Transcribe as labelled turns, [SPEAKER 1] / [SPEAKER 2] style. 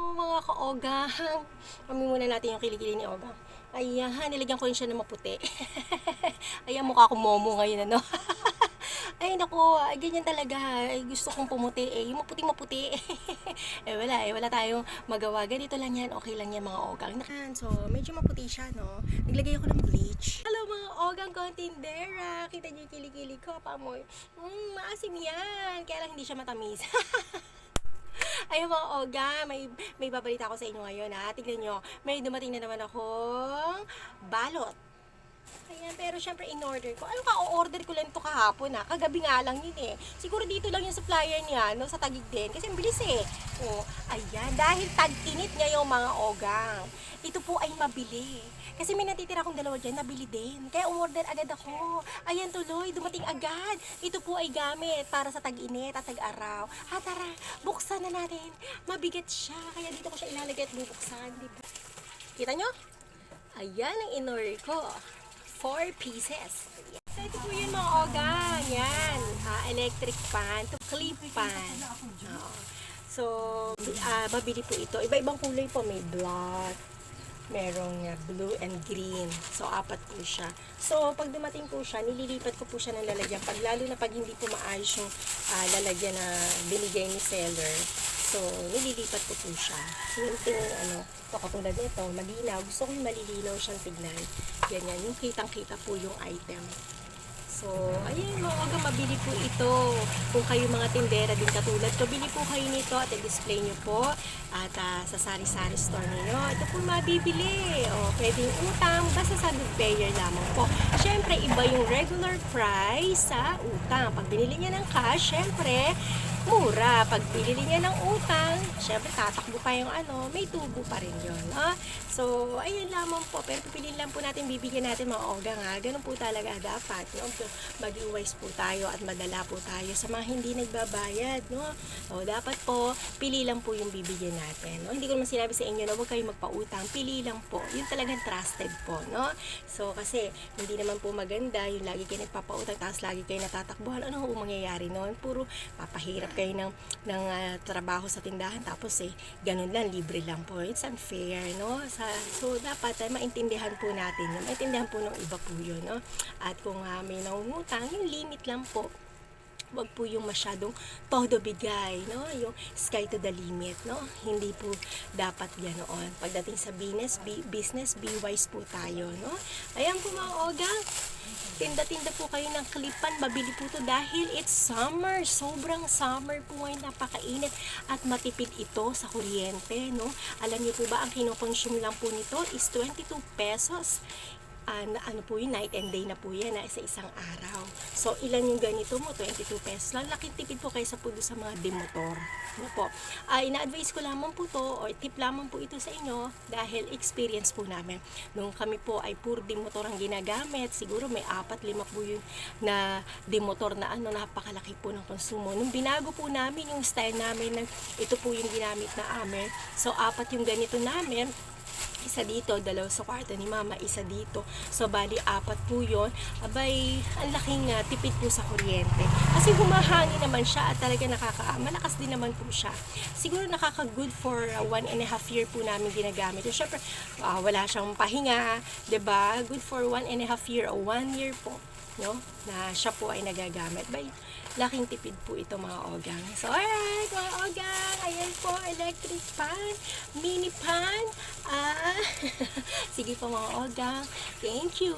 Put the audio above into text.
[SPEAKER 1] Oh, mga ka-ogang. Amin muna natin yung kilikili ni Ogang. Ayan, nilagyan ko rin siya ng maputi. Ayan, mukha ko momo ngayon, ano? Ay, naku, ay, ganyan talaga. Ay, gusto kong pumuti eh. Yung maputi-maputi. eh, wala eh. Wala tayong magawa. Ganito lang yan. Okay lang yan, mga ogang. So, medyo maputi siya, no? Naglagay ako ng bleach. Hello, mga ogang kontindera. Kita niyo yung kilikili ko. Pamoy. Mm, maasim yan. Kaya lang hindi siya matamis. Ayun mga oga, may, may babalita ako sa inyo ngayon ha. Tignan nyo, may dumating na naman akong balot. Ayan, pero syempre in-order ko. Ano ka, o-order ko lang ito kahapon ha. Kagabi nga lang yun eh. Siguro dito lang yung supplier niya, no, sa Tagig din. Kasi bilis eh. O, ayan, dahil tag-init niya yung mga ogang. Ito po ay mabili. Kasi may natitira akong dalawa dyan, nabili din. Kaya umorder agad ako. Ayan tuloy, dumating agad. Ito po ay gamit para sa tag-init at tag-araw. Ha, tara, buksan na natin. Mabigat siya, kaya dito ko siya ilalagay at bubuksan. Di ba? Kita nyo? Ayan ang in-order ko. Four pieces. So, ito po yun mga ogang. Yan. Ah, electric pan. To clip pan. So, ah, mabili po ito. Iba-ibang kulay po. May black, merong ah, blue and green. So, apat po siya. So, pag dumating po siya, nililipat ko po siya ng lalagyan. Pag lalo na pag hindi po maayos yung ah, lalagyan na binigay ni seller. So, nililipat ko po siya. Yung ting, ano, ito katulad nito, malinaw. Gusto ko yung malilinaw siyang tignan. Ganyan, yung kitang-kita po yung item. So, ayun, mga aga, mabili po ito. Kung kayo mga tindera din katulad ko, bili po kayo nito at i-display nyo po at ah, sa sari-sari store ninyo. Ito po mabibili. O, pwedeng utang, basta sa payer lamang po. Siyempre, iba yung regular price sa utang. Pag binili niya ng cash, siyempre, mura. Pag binili niya ng utang, syempre tatakbo pa yung ano, may tubo pa rin yun. No? So, ayun lamang po. Pero pipiliin lang po natin, bibigyan natin mga ogang ha. Ganun po talaga dapat. No? Maging wise po tayo at madala po tayo sa mga hindi nagbabayad. No? So, dapat po, pili lang po yung bibigyan natin. No? Hindi ko naman sinabi sa inyo na huwag kayong magpautang. Pili lang po. Yun talagang trusted po. No? So, kasi hindi naman po maganda yung lagi kayo nagpapautang tapos lagi kayo natatakbuhan. Ano ho mangyayari noon? Puro papahirap kayo ng, ng ah, trabaho sa tindahan tapos eh, ganun lang, libre lang po. It's unfair, no? Sa, so, dapat eh, maintindihan po natin yun. Maintindihan po ng iba po yun, no? At kung ah, may nangungutang, yung limit lang po wag po yung masyadong todo bigay, no? Yung sky to the limit, no? Hindi po dapat ganoon. Pagdating sa business, be, business, be wise po tayo, no? Ayan po mga ogang, tinda-tinda po kayo ng klipan, mabili po to dahil it's summer, sobrang summer po ngayon, napakainit at matipid ito sa kuryente, no? Alam niyo po ba, ang kinukonsume lang po nito is 22 pesos ah, na- ano po yun, night and day na po yan na sa isang araw. So, ilan yung ganito mo? 22 pesos lang. Laking tipid po kaysa po doon sa mga demotor. Ano po? Ah, ina-advise ko lamang po to or tip lamang po ito sa inyo dahil experience po namin. Nung kami po ay puro demotor ang ginagamit, siguro may apat, lima po yun na demotor na ano, napakalaki po ng konsumo. Nung binago po namin yung style namin na ito po yung ginamit na amin. So, apat yung ganito namin isa dito, dalawa sa kwarto ni mama, isa dito. So, bali, apat po yun. Abay, ang laking ah, tipid po sa kuryente. Kasi humahangin naman siya at talaga nakaka, malakas din naman po siya. Siguro nakaka-good for ah, one and a half year po namin ginagamit. So, syempre, ah, wala siyang pahinga, ba Good for one and a half year o one year po no? Na siya po ay nagagamit. By, laking tipid po ito mga ogang. So, alright, mga ogang. Ayan po, electric pan, mini pan. Ah, sige po mga ogang. Thank you.